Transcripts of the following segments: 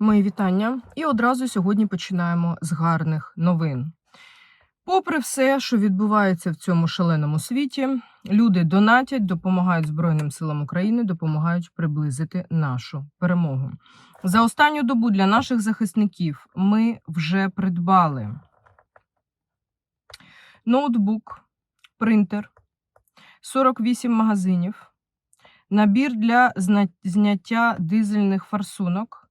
Мої вітання. І одразу сьогодні починаємо з гарних новин. Попри все, що відбувається в цьому шаленому світі, люди донатять, допомагають Збройним силам України, допомагають приблизити нашу перемогу. За останню добу для наших захисників ми вже придбали ноутбук, принтер, 48 магазинів, набір для зняття дизельних форсунок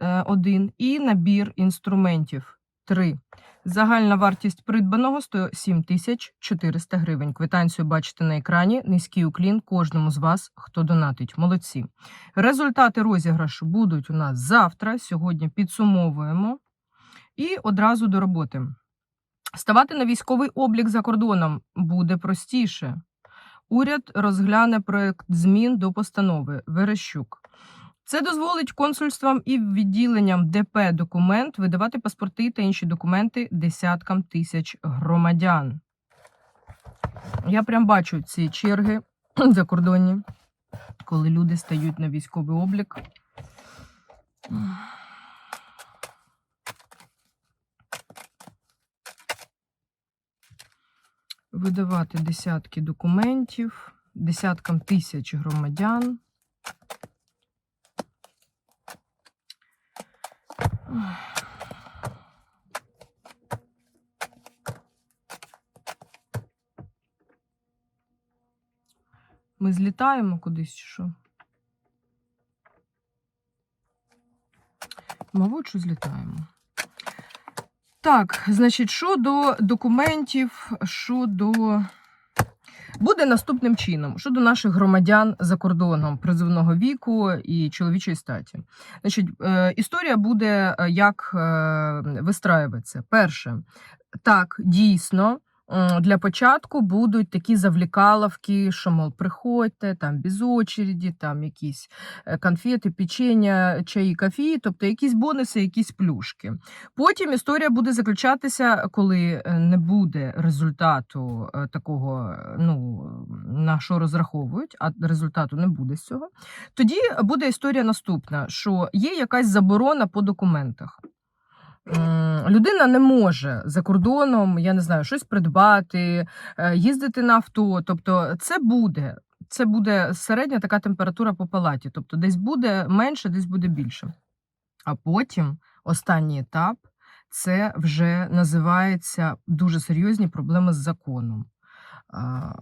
е, один і набір інструментів 3. Загальна вартість придбаного 107 тисяч 400 гривень. Квитанцію бачите на екрані. Низький уклін кожному з вас, хто донатить. Молодці. Результати розіграшу будуть у нас завтра. Сьогодні підсумовуємо. І одразу до роботи. Ставати на військовий облік за кордоном буде простіше. Уряд розгляне проект змін до постанови Верещук. Це дозволить консульствам і відділенням ДП документ видавати паспорти та інші документи десяткам тисяч громадян. Я прям бачу ці черги закордонні, коли люди стають на військовий облік. Видавати десятки документів, десяткам тисяч громадян. Ми злітаємо кудись що? Мабуть, що злітаємо. Так, значить, щодо документів, щодо. Буде наступним чином щодо наших громадян за кордоном призовного віку і чоловічої статі. Значить, е, історія буде е, як е, вистраюється. Перше, так, дійсно, для початку будуть такі завлікаловки, що, мол, приходьте, там без очереді, там якісь е, конфети, печення, чаї, кафі, тобто якісь бонуси, якісь плюшки. Потім історія буде заключатися, коли е, не буде результату е, такого, ну, на що розраховують, а результату не буде з цього. Тоді буде історія наступна: що є якась заборона по документах. Людина не може за кордоном, я не знаю, щось придбати, е, їздити на авто. Тобто, це буде. Це буде середня така температура по палаті. Тобто, десь буде менше, десь буде більше. А потім останній етап це вже називається дуже серйозні проблеми з законом.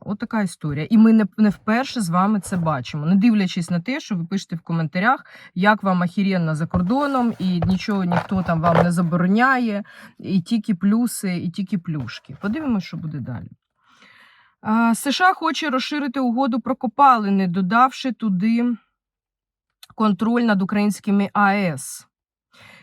От така історія. І ми не, не вперше з вами це бачимо, не дивлячись на те, що ви пишете в коментарях, як вам ахіренно за кордоном, і нічого ніхто там вам не забороняє, і тільки плюси, і тільки плюшки. Подивимось, що буде далі. США хоче розширити угоду про копалини, додавши туди контроль над українськими АЕС.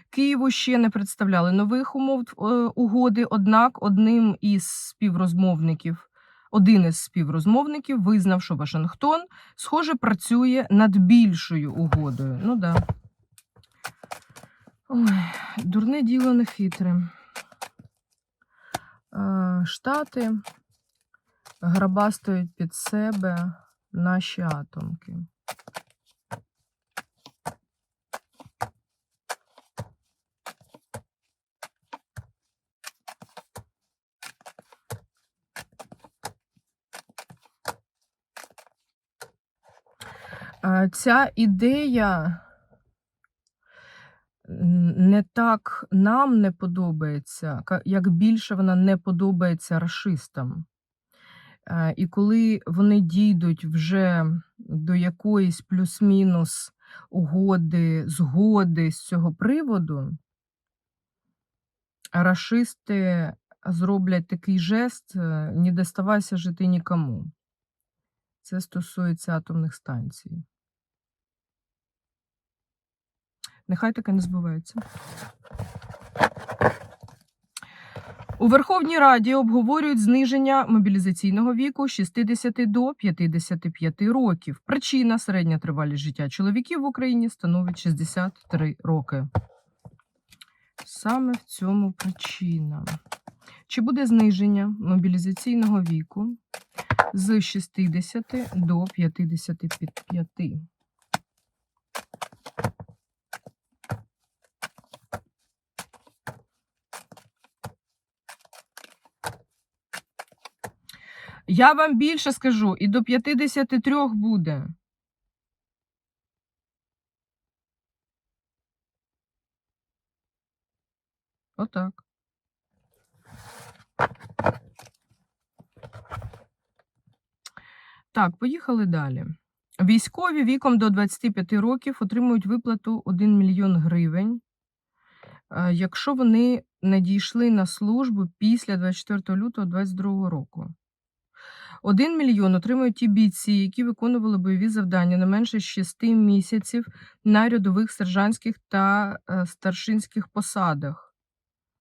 Києву ще не представляли нових умов е, угоди, однак одним із співрозмовників, один із співрозмовників визнав, що Вашингтон, схоже, працює над більшою угодою. Ну да. Ой, дурне діло не хитре. Е, Штати грабастують під себе наші атомки. Ця ідея не так нам не подобається, як більше вона не подобається рашистам. Е, І коли вони дійдуть вже до якоїсь плюс-мінус угоди, згоди з цього приводу, рашисти зроблять такий жест, е, не доставайся жити нікому. Це стосується атомних станцій. Нехай таке не збувається. У Верховній Раді обговорюють зниження мобілізаційного віку з 60 до 55 років. Причина середня тривалість життя чоловіків в Україні становить 63 роки. Саме в цьому причина. Чи буде зниження мобілізаційного віку з 60 до 55? Я вам більше скажу, і до 53 буде. Отак. Так, поїхали далі. Військові віком до 25 років отримують виплату 1 мільйон гривень, е, якщо вони надійшли на службу після 24 лютого 2022 року. 1 мільйон отримують ті бійці, які виконували бойові завдання не менше 6 місяців на рядових сержантських та е, старшинських посадах.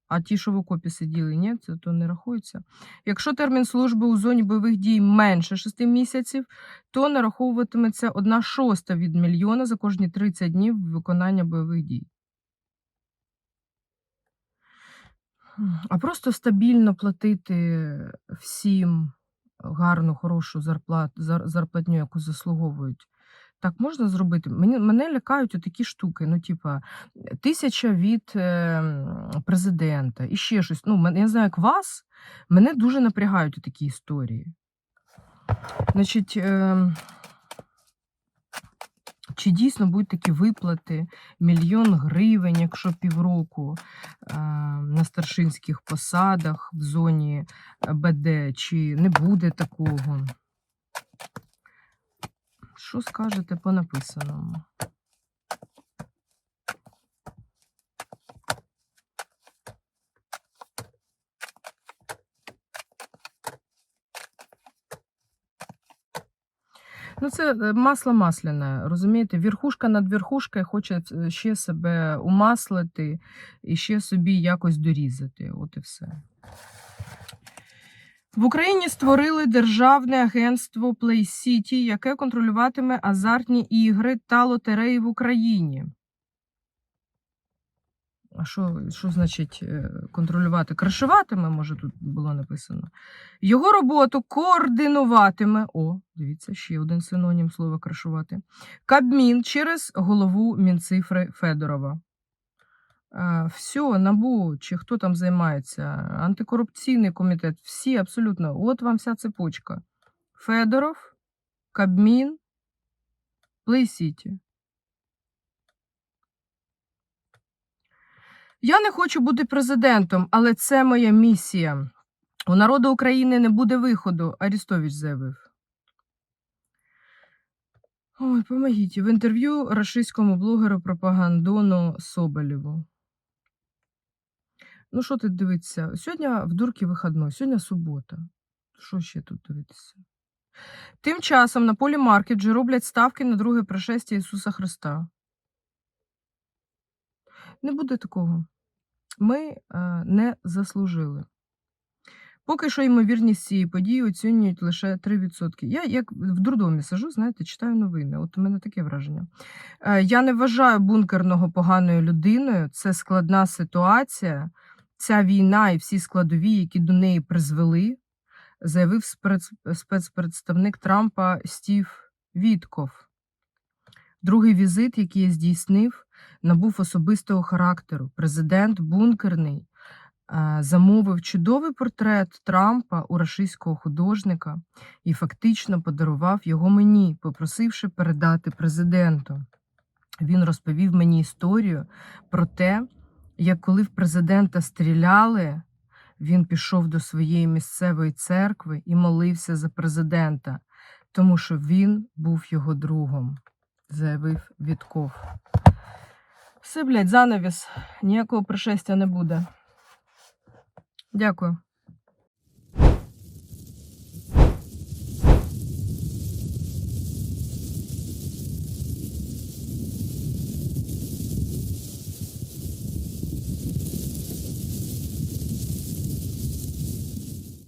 А ті, що в окопі сиділи, ні, це то не рахується. Якщо термін служби у зоні бойових дій менше 6 місяців, то нараховуватиметься 1 шоста від мільйона за кожні 30 днів виконання бойових дій. А просто стабільно платити всім гарну, хорошу зарплат, зар- зарплатню, яку заслуговують. Так можна зробити? Мені, мене лякають такі штуки. Ну, типа, тисяча від е, президента і ще щось. Ну, я знаю, як вас, мене дуже напрягають такі історії. Значить, е, чи дійсно будуть такі виплати, мільйон гривень, якщо півроку е, на старшинських посадах в зоні е, БД, чи не буде такого? Що скажете по написаному? Ну, це е, масло масляне, розумієте? Верхушка над верхушкою хоче е, ще себе умаслити і ще собі якось дорізати. От і все. В Україні створили державне агентство Play City, яке контролюватиме азартні ігри та лотереї в Україні. А що, що значить е, контролювати? Кришуватиме, може, тут було написано. Його роботу координуватиме. О, дивіться, ще один синонім слова кришувати. Кабмін через голову Мінцифри Федорова. А, все, набу, чи хто там займається, антикорупційний комітет, всі абсолютно. От вам вся цепочка. Федоров, Кабмін, Play Я не хочу бути президентом, але це моя місія. У народу України не буде виходу, Арістович заявив. Ой, помогіть. В інтерв'ю рашистському блогеру пропагандону Соболєву. Ну, що тут дивитися? Сьогодні в дурки вихідно, сьогодні субота. Що ще тут дивитися? Тим часом на полі маркет вже роблять ставки на друге пришестя Ісуса Христа. Не буде такого. Ми е, не заслужили. Поки що ймовірність цієї події оцінюють лише 3%. Я як в дурдомі сижу, знаєте, читаю новини. От у мене таке враження. Е, я не вважаю бункерного поганою людиною. Це складна ситуація. Ця війна і всі складові, які до неї призвели, заявив спец... спецпредставник Трампа Стів Вітков. Другий візит, який я здійснив, набув особистого характеру. Президент бункерний е, замовив чудовий портрет Трампа у рашистського художника і фактично подарував його мені, попросивши передати президенту. Він розповів мені історію про те, як коли в президента стріляли, він пішов до своєї місцевої церкви і молився за президента, тому що він був його другом, заявив Вітков. Все, блядь, занавіс. Ніякого пришестя не буде. Дякую.